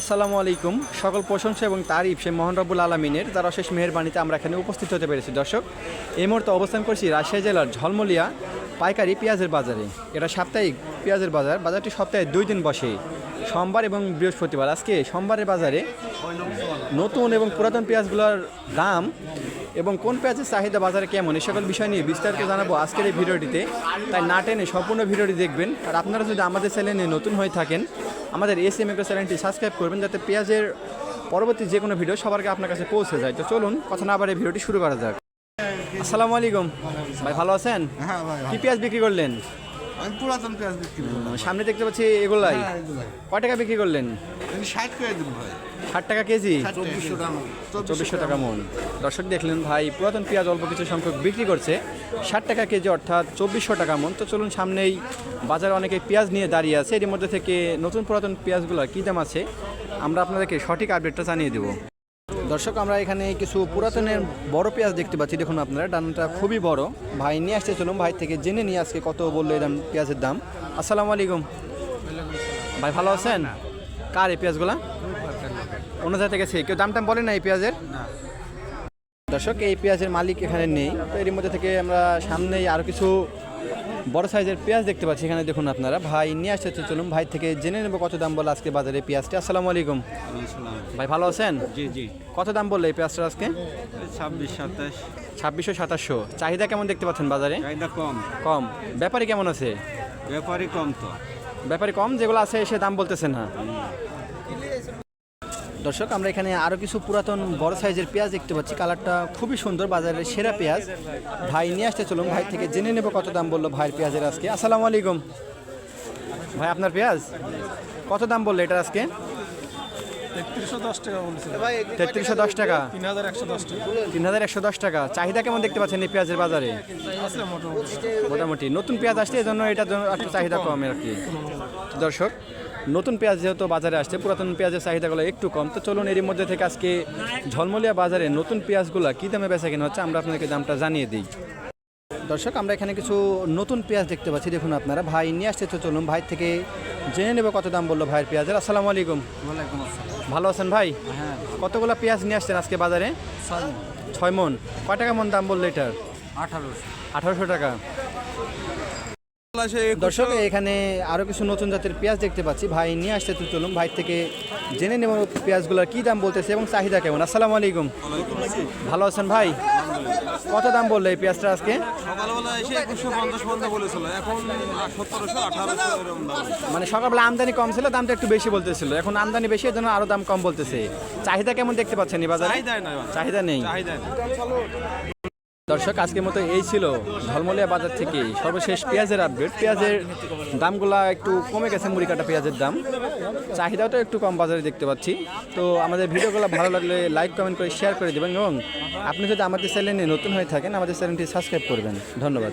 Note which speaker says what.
Speaker 1: আসসালামু আলাইকুম। সকল প্রশংসা এবং তারিফ সে মোহন রব্বুল আলমিনের তার অশেষ মেহরবানিতে আমরা এখানে উপস্থিত হতে পেরেছি। দর্শক, এই মুহূর্তে অবস্থান করছি রাজশাহী জেলার ঝলমলিয়া পাইকারি পেঁয়াজের বাজারে। এটা সাপ্তাহিক পেঁয়াজের বাজার। বাজারটি সপ্তাহে দুই দিন বসে। সোমবার এবং বৃহস্পতিবার। আজকে সোমবারের বাজারে নতুন এবং পুরাতন পেঁয়াজগুলোর দাম এবং কোন পেঁয়াজের চাহিদা বাজারে কেমন এই সকল বিষয় নিয়ে বিস্তারিত জানাব আজকের এই ভিডিওটিতে। তাই না টেনে সম্পূর্ণ ভিডিওটি দেখবেন। আর আপনারা যদি আমাদের চ্যানেলে নতুন হয়ে থাকেন আমাদের এস এম এগ্রো চ্যানেলটি সাবস্ক্রাইব করবেন যাতে পেঁয়াজের পরবর্তী যে কোনো ভিডিও সবার আগে আপনার কাছে পৌঁছে যায়। তো চলুন কথা না বাড়ে ভিডিওটি শুরু করা যাক। আসসালামু আলাইকুম। ভাই ভালো আছেন?
Speaker 2: হ্যাঁ
Speaker 1: কি পেঁয়াজ বিক্রি করলেন?
Speaker 2: আমি পুরাতন পেঁয়াজ বিক্রি করলাম।
Speaker 1: সামনে দেখতে পাচ্ছি এগুলাই।
Speaker 2: হ্যাঁ, এগুলাই।
Speaker 1: কয় টাকা বিক্রি করলেন?
Speaker 2: আমি ষাট করে দেবো ভাই।
Speaker 1: ষাট টাকা কেজি?
Speaker 2: চব্বিশশো টাকা
Speaker 1: চব্বিশশো টাকা মন। দর্শক দেখলেন ভাই পুরাতন পেঁয়াজ অল্প কিছু সংখ্যক বিক্রি করছে। ষাট টাকা কেজি অর্থাৎ চব্বিশশো টাকা মন। তো চলুন সামনেই বাজারে অনেকে পেঁয়াজ নিয়ে দাঁড়িয়ে আছে। এর মধ্যে থেকে নতুন পুরাতন পেঁয়াজগুলো কী দাম আছে আমরা আপনাদেরকে সঠিক আপডেটটা জানিয়ে দেবো। দর্শক আমরা এখানে কিছু পুরাতনের বড় পেঁয়াজ দেখতে পাচ্ছি। দেখুন আপনারা ডানটা খুবই বড়। ভাই নিয়ে আসতে চলুন। ভাই থেকে জেনে নিয়ে আজকে কত বলল এই দাম পেঁয়াজের দাম। আসসালামু আলাইকুম। ভাই ভালো আছেন? কার এই পেঁয়াজগুলা? অন্য জায়গা থেকে কেউ দাম টাম বলে না এই পেঁয়াজের? দর্শক এই পেঁয়াজের মালিক এখানে নেই। তো এর মধ্যে থেকে আমরা সামনেই আরও কিছু বড় সাইজের পেঁয়াজ দেখতে পাচ্ছি। এখানে দেখুন আপনারা। ভাই নিয়ে আসতে চলুন ভাই থেকে জেনে নেব কত দাম বলে আজকে বাজারে পেঁয়াজটি। আসসালামু আলাইকুম। ভাই ভালো আছেন?
Speaker 3: জি জি।
Speaker 1: কত দাম বললে এই পেঁয়াজটা আজকে?
Speaker 3: ছাব্বিশ সাতাশ।
Speaker 1: ছাব্বিশশো সাতাশশো। চাহিদা কেমন দেখতে পাচ্ছেন বাজারে?
Speaker 3: চাহিদা কম।
Speaker 1: কম। ব্যাপারী কেমন আছে?
Speaker 3: ব্যাপারই কম তো।
Speaker 1: ব্যাপারী কম, যেগুলো আছে সে দাম বলতেছে না। দর্শক, আমরা এখানে আরও কিছু পুরাতন বড় সাইজের পেঁয়াজ দেখতে পাচ্ছি। কালারটা খুবই সুন্দর, বাজারের সেরা পেঁয়াজ। ভাই, নিয়ে আসতে চলুন। ভাই থেকে জেনে নেব কত দাম বলল ভাইয়ের পেঁয়াজের আজকে। আসসালামু আলাইকুম। ভাই, আপনার পেঁয়াজ? কত দাম বলল এটা আজকে?
Speaker 4: তেত্রিশশো দশ টাকা বলছে।
Speaker 1: তেত্রিশশো দশ টাকা?
Speaker 4: তিন হাজার একশো দশ টাকা।
Speaker 1: তিন হাজার একশো দশ টাকা। চাহিদা কেমন দেখতে পাচ্ছেন এই পেঁয়াজের বাজারে?
Speaker 4: আছে মোটামুটি।
Speaker 1: মোটামুটি। নতুন পেঁয়াজ আসছে এই জন্য এটার জন্য একটু চাহিদা কম আর কি। দর্শক নতুন পেঁয়াজ যেহেতু বাজারে আসছে পুরাতন পেঁয়াজের চাহিদাগুলো একটু কম। তো চলুন এর মধ্যে থেকে আজকে ঝলমলিয়া বাজারে নতুন পেঁয়াজগুলো কী দামে বেচা কেনা হচ্ছে আমরা আপনাদেরকে দামটা জানিয়ে দিই। দর্শক আমরা এখানে কিছু নতুন পেঁয়াজ দেখতে পাচ্ছি। দেখুন আপনারা ভাই নিয়ে আসতে তো চলুন ভাই থেকে জেনে নেব কত দাম বলল ভাইয়ের পেঁয়াজের। আসসালামু আলাইকুম।
Speaker 2: আসসালাম।
Speaker 1: ভালো আছেন ভাই?
Speaker 2: হ্যাঁ।
Speaker 1: কতগুলো পেঁয়াজ নিয়ে আসছেন আজকে বাজারে? ছয় মন। কয় টাকা মন দাম বলল এটার?
Speaker 2: আঠারোশো।
Speaker 1: আঠারোশো টাকা। দর্শক এখানে আরও কিছু নতুন জাতের পেঁয়াজ দেখতে পাচ্ছি। ভাই নিয়ে আসতে তো চলুন ভাই থেকে জেনে নেব পেঁয়াজগুলোর কী দাম বলতেছে এবং চাহিদা কেমন। আসসালামু আলাইকুম। ভালো আছেন ভাই? কত দাম বলল এই পেঁয়াজটা আজকে? মানে সকালবেলা আমদানি কম ছিল দামটা একটু বেশি বলতেছিল। এখন আমদানি বেশি এর জন্য আরও দাম কম বলতেছে। চাহিদা কেমন দেখতে পাচ্ছেন এই বাজারে? চাহিদা নেই। দর্শক, আজকের মতো এই ছিল ঝলমলিয়া বাজার থেকে সর্বশেষ পেঁয়াজের আপডেট পেঁয়াজের দামগুলা একটু কমে গেছে, মুড়ি কাটা পেঁয়াজের দাম। চাহিদাও তো একটু কম বাজারে দেখতে পাচ্ছি। তো আমাদের ভিডিওগুলো ভালো লাগলে লাইক কমেন্ট করে শেয়ার করে দেবেন এবং আপনি যদি আমাদের চ্যানেলে নতুন হয়ে থাকেন, আমাদের চ্যানেলটি সাবস্ক্রাইব করবেন। ধন্যবাদ।